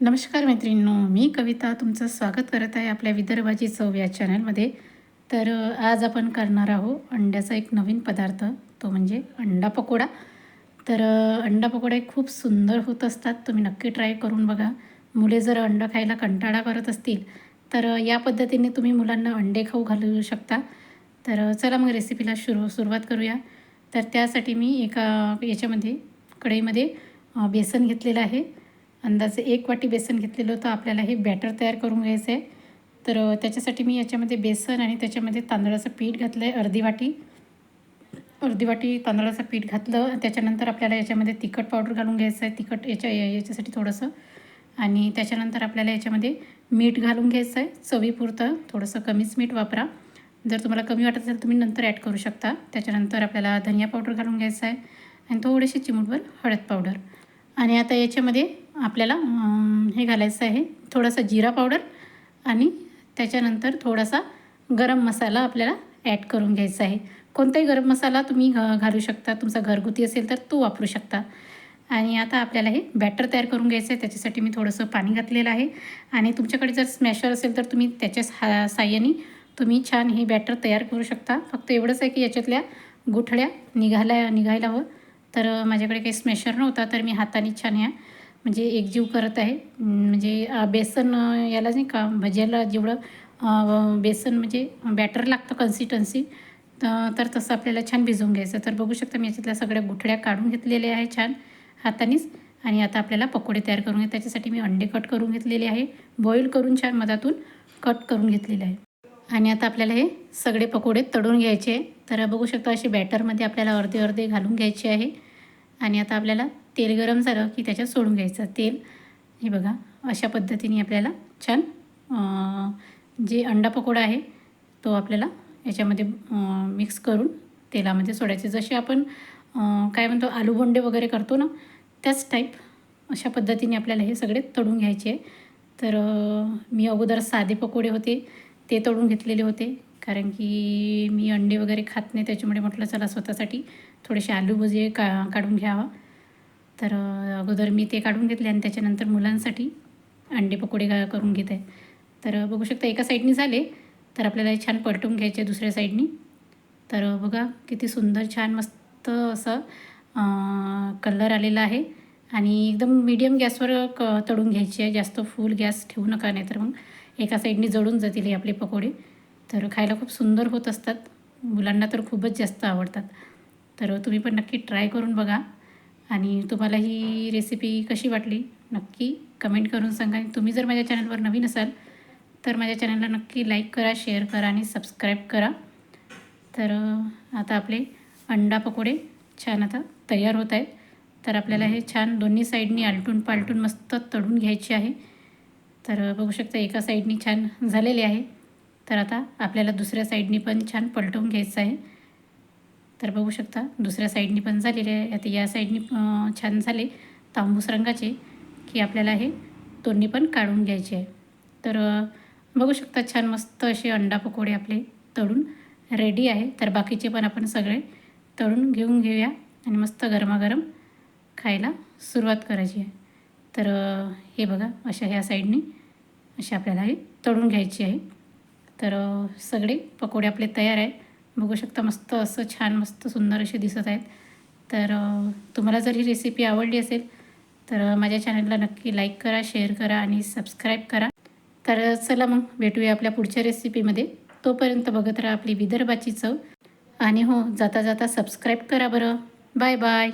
नमस्कार मैत्रिणींनो मी कविता तुमचं स्वागत करत आहे आपल्या विदर्भाची चव या चॅनलमध्ये तर आज आपण करणार आहोत अंड्याचा एक नवीन पदार्थ तो म्हणजे अंडा पकोडा. तर अंडा पकोडा खूप सुंदर होत असतात तुम्ही नक्की ट्राय करून बघा. मुले जर अंडा खायला कंटाळा करत असतील तर या पद्धतीने तुम्ही मुलांना अंडे खाऊ घालू शकता. तर चला मग रेसिपीला सुरू सुरुवात करूया. तर त्यासाठी मी एका याच्यामध्ये कढईमध्ये बेसन घेतलेलं आहे. अंदाजे एक वाटी बेसन घेतलेलं होतं. आपल्याला हे बॅटर तयार करून घ्यायचं आहे तर त्याच्यासाठी मी याच्यामध्ये बेसन आणि त्याच्यामध्ये तांदळाचं पीठ घातलं आहे अर्धी वाटी. अर्धी वाटी तांदळाचं पीठ घातलं. त्याच्यानंतर आपल्याला याच्यामध्ये तिखट पावडर घालून घ्यायचं आहे तिखट याच्या याच्यासाठी थोडंसं. आणि त्याच्यानंतर आपल्याला याच्यामध्ये मीठ घालून घ्यायचं आहे चवीपुरतं थोडंसं कमीच मीठ वापरा. जर तुम्हाला कमी वाटत असेल तुम्ही नंतर ॲड करू शकता. त्याच्यानंतर आपल्याला धनिया पावडर घालून घ्यायचं आहे आणि थोडीशी चिमूटभर हळद पावडर. आणि आता याच्यामध्ये आपल्याला हे घालायचं आहे. थोडासा जिरा पावडर आणि त्याच्यानंतर थोडासा गरम मसाला आपल्याला ॲड करून घ्यायचा आहे. कोणताही गरम मसाला तुम्ही घ घालू शकता. तुमचा घरगुती असेल तर तो वापरू शकता. आणि आता आपल्याला हे बॅटर तयार करून घ्यायचं आहे. त्याच्यासाठी मी थोडंसं पाणी घातलेलं आहे. आणि तुमच्याकडे जर स्मॅशर असेल तर तुम्ही त्याच्या सा साह्याने तुम्ही छान हे बॅटर तयार करू शकता. फक्त एवढंच आहे की याच्यातल्या गुठळ्या निघाल्या निघायला हवं. तर माझ्याकडे काही स्मॅशर नव्हता. तर मी हाताने छान ह्या म्हणजे एकजीव करत आहे. म्हणजे बेसन याला नाही का भज्याला जेवढं बेसन म्हणजे बॅटर लागतं कन्सिस्टन्सी तर तसं आपल्याला छान भिजवून घ्यायचं. तर बघू शकता मी याच्यातल्या सगळ्या गुठळ्या काढून घेतलेल्या आहे छान हातानेच. आणि आता आपल्याला पकोडे तयार करून घे त्याच्यासाठी मी अंडे कट करून घेतलेले आहे. बॉईल करून छान मधातून कट करून घेतलेले आहे. आणि आता आपल्याला हे सगळे पकोडे तळून घ्यायचे तर बघू शकता असे बॅटरमध्ये आपल्याला अर्धे अर्धे घालून घ्यायचे आहे. आणि आता आपल्याला तेल गरम झालं की त्याच्यात सोडून घ्यायचं. तेल हे बघा अशा पद्धतीने आपल्याला छान जे अंडा पकोडा आहे तो आपल्याला याच्यामध्ये मिक्स करून तेलामध्ये सोडायचे. जसे आपण काय म्हणतो आलू बोंडे वगैरे करतो ना त्याच टाईप अशा पद्धतीने आपल्याला हे सगळे तळून घ्यायचे. तर मी अगोदर साधे पकोडे होते ते तळून घेतलेले होते. कारण की मी अंडे वगैरे खात नाही त्याच्यामुळे म्हटलं चला स्वतःसाठी थोडेसे आलू भजे का काढून घ्यावा. तर अगोदर मी ते काढून घेतले आणि त्याच्यानंतर मुलांसाठी अंडे पकोडे का करून घेत. आहे तर बघू शकता एका साईडनी झाले तर आपल्याला हे छान पलटून घ्यायचे दुसऱ्या साईडनी. तर बघा किती सुंदर छान मस्त असं कलर आलेला आहे. आणि एकदम मीडियम गॅसवर क तळून घ्यायची आहे. जास्त फुल गॅस ठेवू नका नाही तर मग एका साईडनी जळून जातील हे आपले पकोडे. तर खायला खूप सुंदर होत असतात. मुलांना तर खूपच जास्त आवडतात. तर तुम्ही पण नक्की ट्राय करून बघा. आणि तुम्हाला ही रेसिपी कशी वाटली? नक्की कमेंट करून सांगा. आणि तुम्ही जर माझ्या चॅनलवर नवीन असाल तर माझ्या चॅनलला नक्की लाईक करा शेअर करा आणि सबस्क्राईब करा. तर आता आपले अंडा पकोडे छान आता तयार होत आहेत. तर आपल्याला हे छान दोन्ही साईडनी आलटून पालटून मस्त तळून घ्यायची आहे. तर बघू शकता एका साईडनी छान झालेले आहे. तर आता आपल्याला दुसऱ्या साईडनी पण छान पलटवून घ्यायचं आहे. तर बघू शकता दुसऱ्या साईडनी पण झालेले आहे. आता या साईडनी छान झाले तांबूस रंगाचे की आपल्याला हे दोन्ही पण काढून घ्यायचे आहे. तर बघू शकता छान मस्त असे अंडा पकोडे आपले तळून रेडी आहे. तर बाकीचे पण आपण सगळे तळून घेऊन घेऊया आणि मस्त गरमागरम खायला सुरुवात करायची आहे. तर हे बघा अशा ह्या साईडनी असे आपल्याला हे तळून घ्यायचे आहे. तर सगळे पकोडे आपले तयार आहे बघू शकता मस्त असं छान मस्त सुंदर असे दिसत आहेत. तर तुम्हाला जर ही रेसिपी आवडली असेल तर माझ्या चॅनलला नक्की लाईक करा शेअर करा आणि सबस्क्राईब करा. तर चला मग भेटूया आपल्या पुढच्या रेसिपीमध्ये तोपर्यंत बघत राहा आपली विदर्भाची चव. आणि हो जाता जाता सबस्क्राईब करा बरं. Bye bye